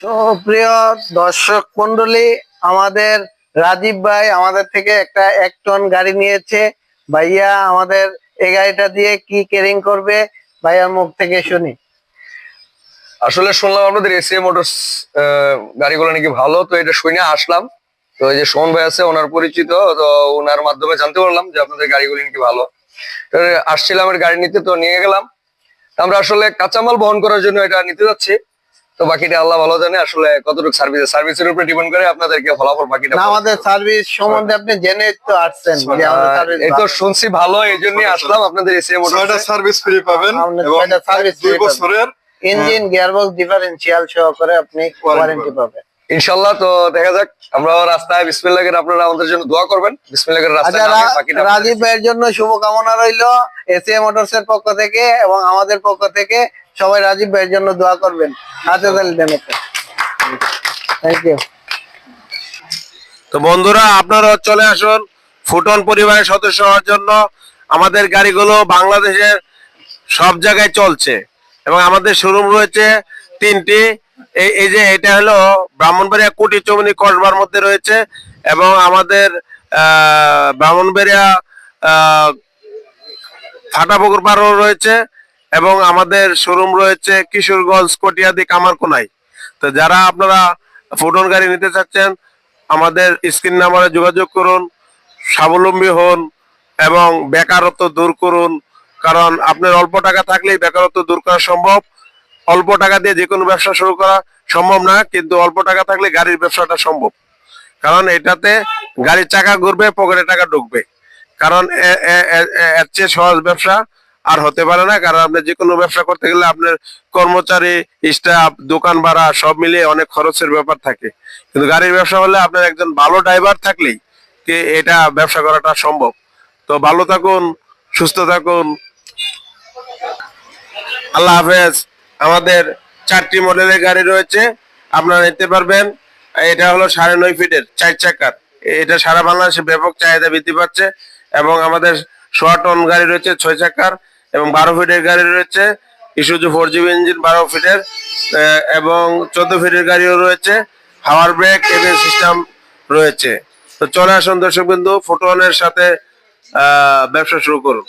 সুপ্রিয় দর্শক মন্ডলী, আমাদের রাজীব ভাই আমাদের থেকে একটা এক টন গাড়ি নিয়েছে। ভাইয়া, আমাদের এই গাড়িটা দিয়ে কি কেরিং করবে? ভাইয়ার মুখ থেকে শুনি। আসলে শুনলাম আপনাদের এসিএ মোটরস গাড়িগুলো নাকি ভালো, তো এটা শুনে আসলাম। তো এই যে সোহন ভাই আছে, ওনার পরিচিত, তো ওনার মাধ্যমে জানতে পারলাম যে আপনাদের গাড়িগুলো নাকি ভালো। তো আসছিলাম গাড়ি নিতে, তো নিয়ে গেলাম। আমরা আসলে কাঁচামাল বহন করার জন্য এটা নিতে যাচ্ছি। তো বাকিটা আল্লাহ ভালো জানে আসলে কতটুকু সার্ভিস সার্ভিসের উপরে ডিপেন্ড করে আপনাদেরকে ফলাফল বাকিটা না আমাদের সার্ভিস সম্বন্ধে আপনি জেনে তো আসছেন আহ, এই তো শুনছি ভালো এই জন্যই আসলাম আপনাদের এসে ছয়টা সার্ভিস ফ্রি পাবেন এবং ছয়টা service দুই বছরের ইঞ্জিন গিয়ারবক্স ডিফারেন্সিয়াল সহকারে আপনি ওয়ারেন্টি পাবেন। ইনশাল্লাহ তো দেখা যাক আমরা রাস্তায় বিসমিল্লাহের আপনারা আমাদের জন্য দোয়া করবেন। বিসমিল্লাহের আচ্ছা রাস্তায় বাকিটা রাজীব ভাইয়ের জন্য শুভকামনা রইল এসিএ মোটরস এর পক্ষ থেকে এবং আমাদের পক্ষ থেকে সবাই রাজীব ভাইয়ের জন্য দোয়া করবেন। হাতে তালি দেন থ্যাংক ইউ তো বন্ধুরা আপনারা চলে আসুন ফুটন পরিবারের সদস্য হওয়ার জন্য। আমাদের গাড়িগুলো বাংলাদেশের সব জায়গায় চলছে এবং আমাদের শোরুম রয়েছে তিনটি। এই যে এটা হলো ব্রাহ্মণবাড়িয়া কোটি চৌমনি কসবার মধ্যে রয়েছে এবং আমাদের ব্রাহ্মণবাড়িয়া ফাটাপুকুর পাড়ও রয়েছে এবং আমাদের শোরুম রয়েছে কিশোরগঞ্জ কটিয়াদি কামারকোনায় তো যারা আপনারা ফুটন গাড়ি নিতে চাচ্ছেন, আমাদের স্ক্রিন নাম্বারে যোগাযোগ করুন, স্বাবলম্বী হন এবং বেকারত্ব দূর করুন। কারণ আপনার অল্প টাকা থাকলেই বেকারত্ব দূর করা সম্ভব। অল্প টাকা দিয়ে যে কোনো ব্যবসা শুরু করা সম্ভব না, কিন্তু অল্প টাকা থাকলে গাড়ির ব্যবসাটা সম্ভব। কারণ এটাতে গাড়ির চাকা ঘুরবে, পকেটে টাকা ঢুকবে। কারণ এর চেয়ে সহজ ব্যবসা আর হতে পারে না। কারণ আপনি যে কোনো ব্যবসা করতে গেলে আপনার কর্মচারী, স্টাফ, দোকান ভাড়া সব মিলিয়ে অনেক খরচের ব্যাপার থাকে। কিন্তু গাড়ির ব্যবসা হলে আপনার একজন ভালো ড্রাইভার থাকলেই এটা ব্যবসা করাটা সম্ভব? তো ভালো থাকুন, সুস্থ থাকুন। আল্লাহ হাফেজ। আমাদের চারটি মডেলের গাড়ি রয়েছে। আপনারা নিতে পারবেন। এটা হলো সাড়ে নয় ফিটের, চার চাকার। এটা সারা বাংলাদেশে ব্যাপক চাহিদা বৃদ্ধি পাচ্ছে এবং আমাদের সোয়া টন গাড়ি রয়েছে ছয় চাকার এবং বারো ফিটের গাড়ি রয়েছে। ইসুজু ফোর জিবি ইঞ্জিন বারো ফিটের এবং চোদ্দ ফিটের গাড়িও রয়েছে। হাওয়ার ব্রেক এবিএস সিস্টেম রয়েছে। তো চলে আসুন দর্শক বিন্দু ফোটোনের সাথে ব্যবসা শুরু করুন।